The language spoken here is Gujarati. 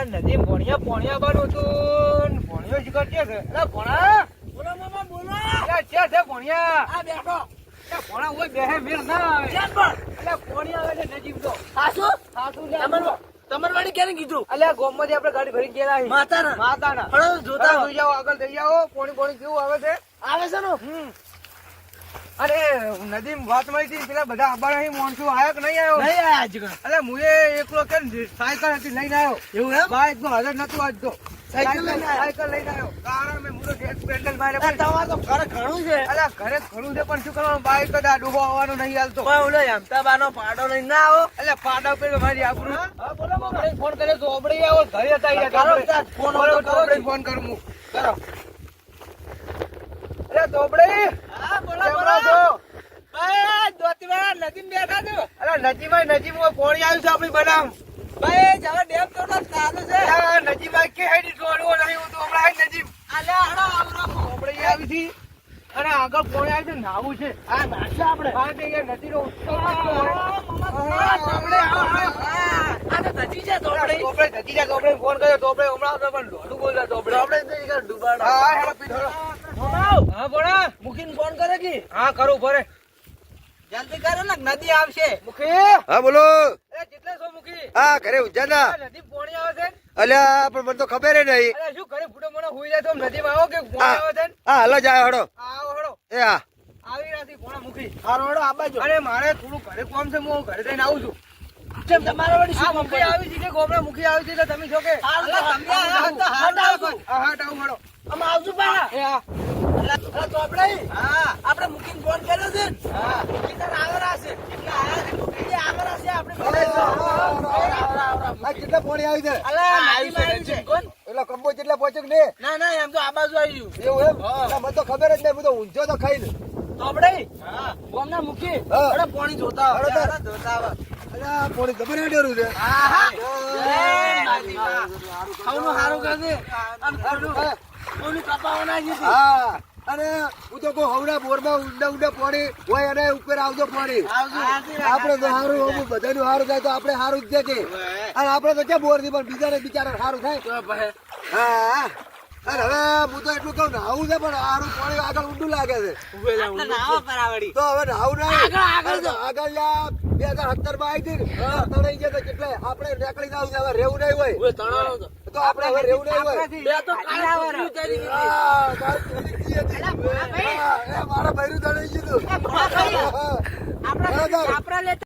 આ નદી ભણિયા ભણિયા બાનું હતું ભણિયો જ કરજે છે. એટલે ભણા? બોલો મામા બોલો. એટલે છે છે ભણિયા. આ બેઠો. એટલે ભણા હોય બેહે મેર ના આવે. પણ એટલે ભણિયા આવે છે નજીક તો. સાસુ સાસુ લે તમાર તમાર વાળી કેને કીધું? અલ્યા ગોમમાંથી આપણે ગાડી ભરી ગયેલા છીએ. માતાના. માતાના. હળો જોતા જોઈ જાઓ આગળ થઈ જાઓ. પોણી પોણી કેવું આવે છે? આવે છે ને? હમ. અરે નદી વાત મળી હતી પેલા બધા આબાના અહીં માણસો આવ્યો કે નહીં આવ્યો નહીં આયા હજી અરે હું એકલો કે સાયકલ હતી લઈને આવ્યો એવું એમ? બાઈક નો હાજર નતું આજ તો. સાયકલ લઈને આવ્યો? આવ્યો કારણ મેં મુરો ગેસ પેન્ડલ મારે તમારે તો ઘરે ઘણું છે. અરે ઘરે ઘણું છે પણ શું કરવાનું? જ આ ડૂબો આવવાનું નહીં હાલતો. પણ ઓલો હેમતાબાનો પાડો લઈને ના આવો. એટલે પાડો ઉપર મારી આપણું હા? બોલો ફોન કર્યો તો ઓબડી આવો ઘરે હતા કરો. ફોન કરું હું. કરો અરે તોબડી હા બોલો કેમ બોલો છો ભાઈ નદીમાં બેઠા છો? અરે નજીભાઈ નજીમાં પોણી આવ્યું છે આપણી બનામ. ભાઈ જરા ડેમ તો ચાલુ છે. નજીભાઈ કે હેડી દોડવો નહીં હું તો હમણાં નજીબ અલ્યા હળો આવરો આપણે આવી અને આગળ પોણી આવ્યું છે નાવું છે. હા આપણે. ઉત્સવ તો ફોન કર્યો હમણાં પણ બોલતા ડૂબાડો. હા હા મૂકીને ફોન કરે કે? હા કરું ભરે જલ્દી કરો ને નદી આવશે. મુખી! હા બોલો. અરે કેટલે છો મુખી? હા ઘરે ઉજાના નદી પોણી આવે છે અલ્યા પણ મને તો ખબર નહીં. અરે શું ઘરે ફૂટો મને હુઈ જાય તો નદી માં આવો કે પોણી આવે છે? હા હલો જાય હડો આવો હડો એ હા. આવી નથી પોણા મુખી. હારો હડો આ બાજુ. અરે મારે થોડું ઘરે કોમ છે હું ઘરે જઈને આવું છું. કેમ તમારા વળી શું મુખી આવી છે કે ગોમડા મુખી આવી છે તો તમે છો કે? હા હા આમ આવજો પાછા. એ હા અલા, હા. આપણે મૂકીને ફોન કર્યો છે. હા. આવશે. આયા છે. આવશે. આપણે. આ કેટલા પોણી આવી છે? અલા, આવી છે. કોણ? એટલે કંબો કેટલા ના ના એમ તો આ બાજુ આવી ગયું. એવું એમ? મને તો ખબર જ નહીં હું તો ઊંઝો તો ખાઈ લે તોપડે ગોમના મૂકી. હા. અરે પાણી જોતા. અરે, અરે, જોતા. આવો. અલ્યા પોણી ખબર હેડેરું છે. હા, હા. ખાવાનું હારું કરજે. આમ થોડું ઓલું કપાવાના છે. હા અને હું તો કહું હવડા બોરમાં ઉડા ઉડા પડી હોય અને ઉપર આવજો પડી આપણે તો સારું હોવું બધાનું સારું થાય તો આપણે સારું જ છે અને આપણે તો ક્યાં બોરથી પણ બીજાને બિચારા સારું થાય. હા. અરે હવે હું તો એટલું કહું નાવું છે પણ સારું પાણી આગળ ઊંડું લાગે છે. તો હવે નાવું ના. આગળ, આગળ જો. બે હજાર સત્તરમાં આવી હતી ને તણાઈ ગયા તો કેટલે? આપણે નીકળી જાવ હવે રહેવું નહીં હોય. તણાવ તો. આપણે હવે નહીં હોય બે તો હા, હતી. મારા ગયું હતું. આપણે. આપણા લેતા